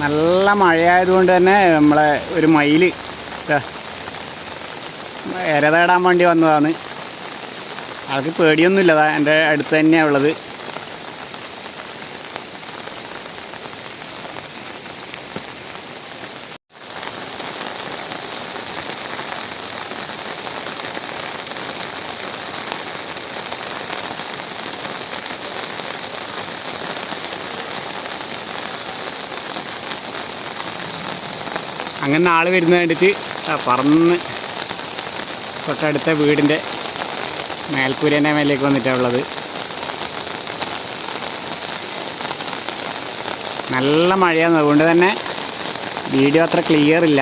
നല്ല മഴയായതുകൊണ്ട് തന്നെ നമ്മളെ ഒരു മയിൽ ഇര തേടാൻ വേണ്ടി വന്നതാണ്. ആൾക്ക് പേടിയൊന്നുമില്ല എന്റെ അടുത്ത് തന്നെയാണ് ഉള്ളത്. അങ്ങനെ ആൾ വരുന്നത് കണ്ടിട്ട് പറന്ന് തൊട്ടടുത്ത വീടിന്റെ മേൽക്കൂരേന്റെ മേലേക്ക് വന്നിട്ടാണ് ഉള്ളത്. നല്ല മഴയാണ് അതുകൊണ്ട് തന്നെ വീഡിയോ അത്ര ക്ലിയർ ഇല്ല.